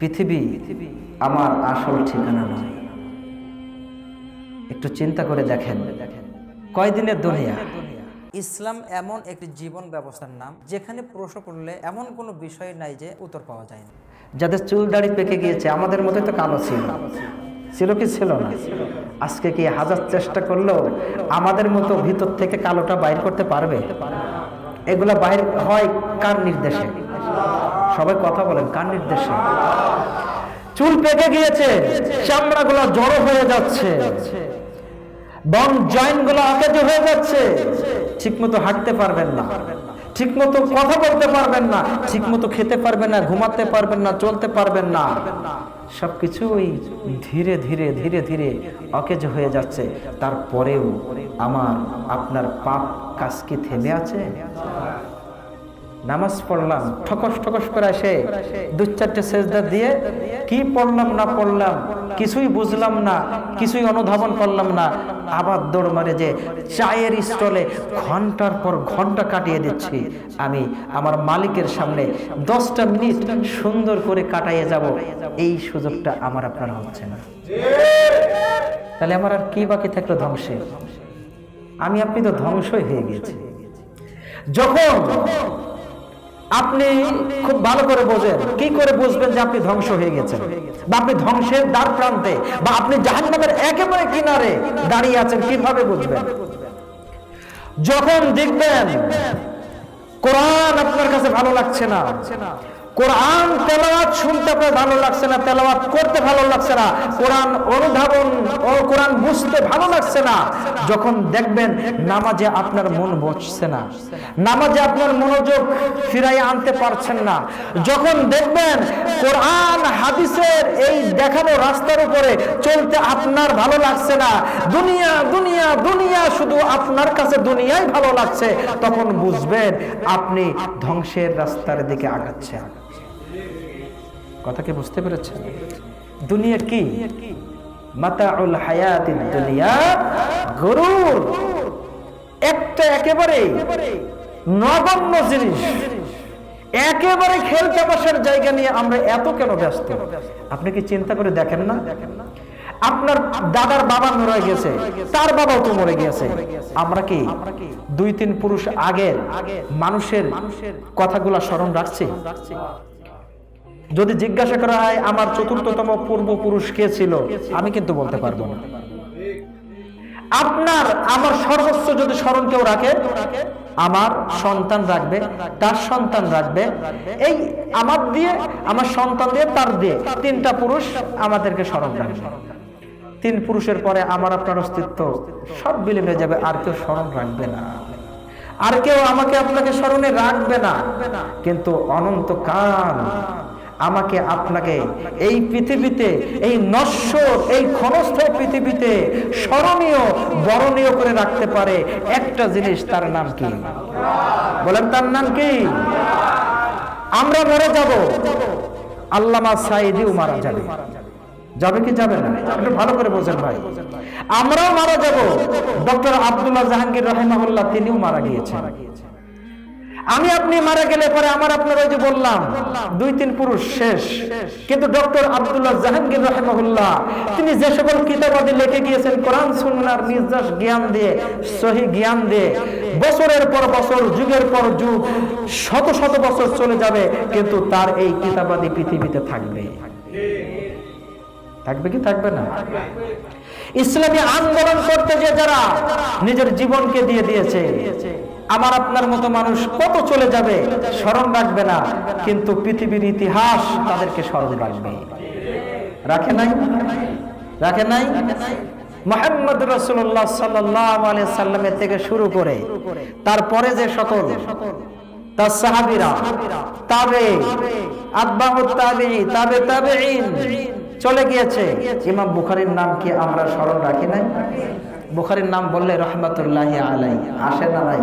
পৃথিবী আমার আসল ঠিকানা নয়। একটু চিন্তা করে দেখেন। কয়দিনের দুনিয়া? ইসলাম এমন একটি জীবন ব্যবস্থার নাম যেখানে প্রশ্ন করলে এমন কোনো বিষয় নাই যে উত্তর পাওয়া যায় না। যাদের চুল দাড়ি পেকে গিয়েছে আমাদের মধ্যে তো কালো ছিল। ছিল কি ছিল না? আজকে কি হাজার চেষ্টা করলেও আমাদের মতো ভিতর থেকে কালোটা বাইর করতে পারবে? এগুলো বাইর হয় কার নির্দেশে? সবাই কথা বলেন, কার নির্দেশে? চুল পেকে গিয়েছে, চামড়াগুলো জড়ো হয়ে যাচ্ছে। বন জয়েন্টগুলো অকেজ হয়ে যাচ্ছে। ঠিক মতো হাঁটতে পারবেন না। ঠিক মতো কথা বলতে পারবেন না। ঠিক মতো খেতে পারবেন না, ঘুমাতে পারবেন না, চলতে পারবেন না। সবকিছু ওই ধীরে ধীরে ধীরে ধীরে অকেজ হয়ে যাচ্ছে। তারপরেও আমার, আপনার পাপ কাজ কি থেমে আছে? নামাজ পড়লাম, ঠকস ঠকস করে আসে দু চারটে সেজদা দিয়ে কি পড়লাম না পড়লাম, কিছুই বুঝলাম না, কিছুই অনুধাবন করলাম না, আবার দৌড় মারে যে চায়ের স্টলে ঘণ্টার পর ঘণ্টা কাটিয়ে দিচ্ছি। আমি আমার মালিকের সামনে দশটা মিনিট সুন্দর করে কাটাইয়ে যাব, এই সুযোগটা আমার আপনার হচ্ছে না। তাহলে আমার আর কি বাকি থাকল ধ্বংসে? আমি আপনি তো ধ্বংসই হয়ে গিয়েছি। যখন আপনি খুব ভালো করে বোঝেন। কি করে বুঝবেন যে আপনি ধ্বংস হয়ে গেছেন? বা আপনি ধ্বংসের দ্বার প্রান্তে বা আপনি জাহান্নামের একেবারে কিনারে দাঁড়িয়ে আছেন, কীভাবে বুঝবেন? যখন দেখবেন কোরআন আপনার কাছে ভালো লাগছে না, কোরআন তেলাওয়াত শুনতে আপনার ভালো লাগছে না, তেলাওয়াত করতে ভালো লাগছে না, কোরআন অনুধাবন বুঝতে ভালো লাগছে না। যখন দেখবেন নামাজে আপনার মন বসছে না। নামাজে আপনার মনোযোগ ফিরাই আনতে পারছেন না। যখন দেখবেন কোরআন, হাদিসের এই দেখানো রাস্তার উপরে চলতে আপনার ভালো লাগছে না। দুনিয়া দুনিয়া দুনিয়া, শুধু আপনার কাছে দুনিয়াই ভালো লাগছে। তখন বুঝবেন আপনি ধ্বংসের রাস্তার দিকে আগাচ্ছেন। কথা কি বুঝতে পেরেছেন? দুনিয়া কি? মাতাউল দুনিয়া, গরুর একটা একেবারে নগণ্য জিনিস। একেবারে জায়গা নিয়ে আমরা এত কেন ব্যস্ত? আপনি কি চিন্তা করে দেখেন না? আপনার দাদার বাবা মরে গেছে, তার বাবাও তো মরে গেছে। আমরা কি দুই তিন পুরুষ আগের মানুষের কথাগুলা স্মরণ রাখছি? যদি জিজ্ঞাসা করা হয় আমার চতুর্থতম পূর্বপুরুষ কে ছিল? আমি কিন্তু বলতে পারব না। আপনার আমার সর্বোচ্চ যদি স্মরণ কেউ রাখে আমার সন্তান রাখবে তার সন্তান রাখবে এই আমার দিয়ে আমার সন্তান দিয়ে তার দিয়ে তিনটা পুরুষ আমাদেরকে স্মরণ রাখবে। তিন পুরুষের পরে আমার আপনার অস্তিত্ব সব বিলীন যাবে আর কেউ স্মরণ রাখবে না। আর কেউ আমাকে আপনাকে স্মরণে রাখবে না। কিন্তু অনন্তকাল আমাকে আপনাকে এই পৃথিবীতে, এই নশ্বর, এই ক্ষণস্থ পৃথিবীতে স্মরণীয়, বরণীয় করে রাখতে পারে একটা জিনিস, তার নাম কি? বলেন, তার নাম কি? আমরা মরে যাব। আল্লামা সাইদিও মারা যাবে। যাবে কি যাবে না? একটু ভালো করে বোঝেন ভাই। আমরাও মারা যাব। ডক্টর আব্দুল্লাহ জাহাঙ্গীর রহেমাহুল্লাহ, তিনিও মারা গিয়েছেন। আমি আপনি মারা গেলে পরে আমার আপনার ওই যে বললাম, দুই তিন পুরুষ শেষ। কিন্তু ডক্টর আব্দুল্লাহ জাহাঙ্গীর রহমহুল্লাহ, তিনি যে সকল কিতাবাদি লিখে গিয়েছেন, কোরআন, সুন্নার নির্যাস জ্ঞান দিয়ে, সহি জ্ঞান দিয়ে, বছরের পর বছর, যুগের পর যুগ, শত শত বছর চলে যাবে, কিন্তু তার এই কিতাবাদি পৃথিবীতে থাকবে। থাকবে কি থাকবে না? ইসলামী আন্দোলন করতে যে যারা নিজের জীবনকে দিয়ে দিয়েছে আমার আপনার মতো মানুষ কত চলে যাবে? স্মরণ রাখবে না। কিন্তু পৃথিবীর ইতিহাস তাদেরকে স্মরণ রাখবে। রাখে নাই? রাখে নাই? মোহাম্মদ রসুল্লাহ সাল্লাহ সাল্লামের থেকে শুরু করে, তারপরে যে সকল তার সাহাবিরা, তাবে তাবে তাবে চলে গিয়েছে। ইমাম বুখারির নাম কি আমরা স্মরণ রাখি নাই? বুখারির নাম বললে রহমতুল্লাহ আলাই আসে না নাই?